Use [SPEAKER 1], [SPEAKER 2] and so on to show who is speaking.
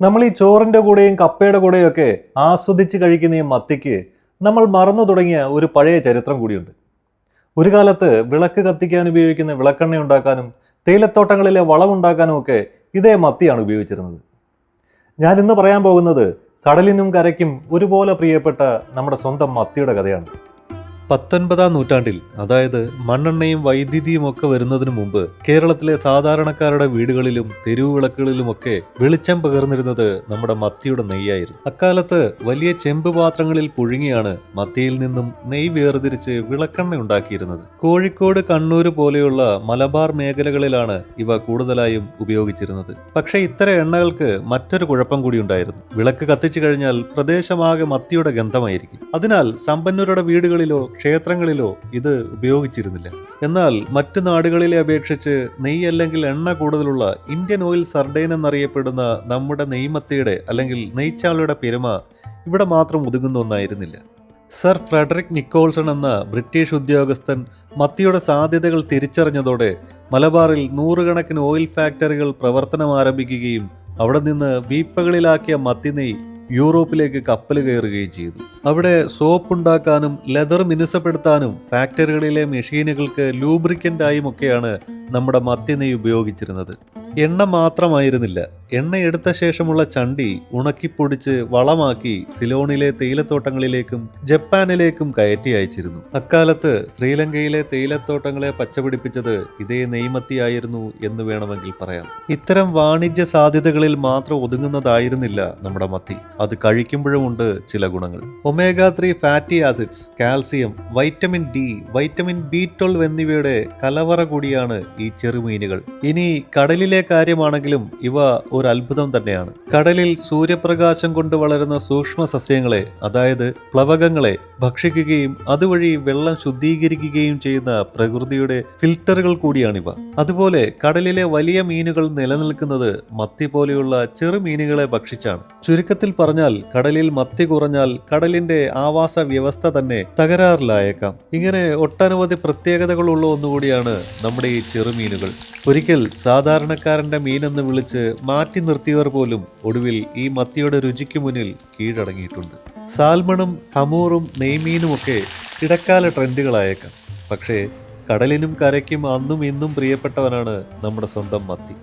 [SPEAKER 1] നമ്മൾ ഈ ചോറിന്റെ കൂടെയും കപ്പയുടെ കൂടെയും ഒക്കെ ആസ്വദിച്ച് കഴിക്കുന്ന ഈ മത്തിക്ക് നമ്മൾ മറന്നു തുടങ്ങിയ ഒരു പഴയ ചരിത്രം കൂടിയുണ്ട്. ഒരു കാലത്ത് വിളക്ക് കത്തിക്കാൻ ഉപയോഗിക്കുന്ന വിളക്കെണ്ണ ഉണ്ടാക്കാനും തേയിലത്തോട്ടങ്ങളിലെ വളമുണ്ടാക്കാനും ഒക്കെ ഇതേ മത്തിയാണ് ഉപയോഗിച്ചിരുന്നത്. ഞാൻ ഇന്ന് പറയാൻ പോകുന്നത് കടലിനും കരയ്ക്കും ഒരുപോലെ പ്രിയപ്പെട്ട നമ്മുടെ സ്വന്തം മത്തിയുടെ കഥയാണ്. പത്തൊൻപതാം നൂറ്റാണ്ടിൽ അതായത് മണ്ണെണ്ണയും വൈദ്യുതിയും ഒക്കെ വരുന്നതിന് മുമ്പ് കേരളത്തിലെ സാധാരണക്കാരുടെ വീടുകളിലും തെരുവുവിളക്കുകളിലുമൊക്കെ വെളിച്ചം പകർന്നിരുന്നത് നമ്മുടെ മത്തിയുടെ നെയ്യായിരുന്നു. അക്കാലത്ത് വലിയ ചെമ്പ് പാത്രങ്ങളിൽ പുഴുങ്ങിയാണ് മത്തിയിൽ നിന്നും നെയ്യ് വേർതിരിച്ച് വിളക്കെണ്ണ ഉണ്ടാക്കിയിരുന്നത്. കോഴിക്കോട് കണ്ണൂർ പോലെയുള്ള മലബാർ മേഖലകളിലാണ് ഇവ കൂടുതലായും ഉപയോഗിച്ചിരുന്നത്. പക്ഷേ ഇത്തരം എണ്ണകൾക്ക് മറ്റൊരു കുഴപ്പം കൂടി ഉണ്ടായിരുന്നു. വിളക്ക് കത്തിച്ചു കഴിഞ്ഞാൽ പ്രദേശമാകെ മത്തിയുടെ ഗന്ധമായിരിക്കും. അതിനാൽ സമ്പന്നരുടെ വീടുകളിലോ ക്ഷേത്രങ്ങളിലോ ഇത് ഉപയോഗിച്ചിരുന്നില്ല. എന്നാൽ മറ്റു നാടുകളിലെ അപേക്ഷിച്ച് നെയ്യ് അല്ലെങ്കിൽ എണ്ണ കൂടുതലുള്ള ഇന്ത്യൻ ഓയിൽ സർഡൈൻ എന്നറിയപ്പെടുന്ന നമ്മുടെ നെയ്മത്തിയുടെ അല്ലെങ്കിൽ നെയ്ച്ചാളുടെ പെരുമ ഇവിടെ മാത്രം ഒതുങ്ങുന്ന ഒന്നായിരുന്നില്ല. സർ ഫ്രെഡറിക് നിക്കോൾസൺ എന്ന ബ്രിട്ടീഷ് ഉദ്യോഗസ്ഥൻ മത്തിയുടെ സാധ്യതകൾ തിരിച്ചറിഞ്ഞതോടെ മലബാറിൽ നൂറുകണക്കിന് ഓയിൽ ഫാക്ടറികൾ പ്രവർത്തനം ആരംഭിക്കുകയും അവിടെ നിന്ന് വീപ്പകളിലാക്കിയ മത്തി നെയ്യ് യൂറോപ്പിലേക്ക് കപ്പൽ കയറുകയും ചെയ്തു. അവിടെ സോപ്പ് ഉണ്ടാക്കാനും ലെതർ മിനുസപ്പെടുത്താനും ഫാക്ടറികളിലെ മെഷീനുകൾക്ക് ലൂബ്രിക്കന്റായും ഒക്കെയാണ് നമ്മുടെ മത്തി നെയ്യ് ഉപയോഗിച്ചിരുന്നത്. എണ്ണ മാത്രമായിരുന്നില്ല എണ്ണ എടുത്ത ശേഷമുള്ള ചണ്ടി ഉണക്കിപ്പൊടിച്ച് വളമാക്കി സിലോണിലെ തേയിലത്തോട്ടങ്ങളിലേക്കും ജപ്പാനിലേക്കും കയറ്റി അയച്ചിരുന്നു. അക്കാലത്ത് ശ്രീലങ്കയിലെ തേയിലത്തോട്ടങ്ങളെ പച്ചപിടിപ്പിച്ചത് ഇതേ നെയ്മത്തിയായിരുന്നു എന്ന് വേണമെങ്കിൽ പറയാം. ഇത്തരം വാണിജ്യ സാധ്യതകളിൽ മാത്രം ഒതുങ്ങുന്നതായിരുന്നില്ല നമ്മുടെ മത്തി. അത് കഴിക്കുമ്പോഴുമുണ്ട് ചില ഗുണങ്ങൾ. Omega three fatty acids calcium vitamin D vitamin B twelve എന്നിവയുടെ കലവറ കൂടിയാണ് ഈ ചെറുമീനുകൾ. ഇനി കടലിലെ കാര്യമാണെങ്കിലും ഇവ ഒരു അത്ഭുതം തന്നെയാണ്. കടലിൽ സൂര്യപ്രകാശം കൊണ്ട് വളരുന്ന സൂക്ഷ്മ സസ്യങ്ങളെ അതായത് പ്ലവകങ്ങളെ ഭക്ഷിക്കുകയും അതുവഴി വെള്ളം ശുദ്ധീകരിക്കുകയും ചെയ്യുന്ന പ്രകൃതിയുടെ ഫിൽട്ടറുകൾ കൂടിയാണിവ. അതുപോലെ കടലിലെ വലിയ മീനുകൾ നിലനിൽക്കുന്നത് മത്തി പോലെയുള്ള ചെറു മീനുകളെ ഭക്ഷിച്ചാണ്. ചുരുക്കത്തിൽ പറഞ്ഞാൽ കടലിൽ മത്തി കുറഞ്ഞാൽ കടലിന്റെ ആവാസ വ്യവസ്ഥ തന്നെ തകരാറിലായേക്കാം. ഇങ്ങനെ ഒട്ടനവധി പ്രത്യേകതകളുള്ള ഒന്നുകൂടിയാണ് നമ്മുടെ ഈ ചെറുമീനുകൾ ഒരിക്കൽ സാധാരണക്കാരന്റെ മീനെന്ന് വിളിച്ച് മാറ്റി നിർത്തിയവർ പോലും ഒടുവിൽ ഈ മത്തിയുടെ രുചിക്ക് മുന്നിൽ കീഴടങ്ങിയിട്ടുണ്ട്. സാൽമണും ഹമൂറും നെയ്മീനുമൊക്കെ ഇടക്കാല ട്രെൻഡുകളായേക്കാം. പക്ഷേ കടലിനും കരയ്ക്കും അന്നും ഇന്നും പ്രിയപ്പെട്ടവനാണ് നമ്മുടെ സ്വന്തം മത്തി.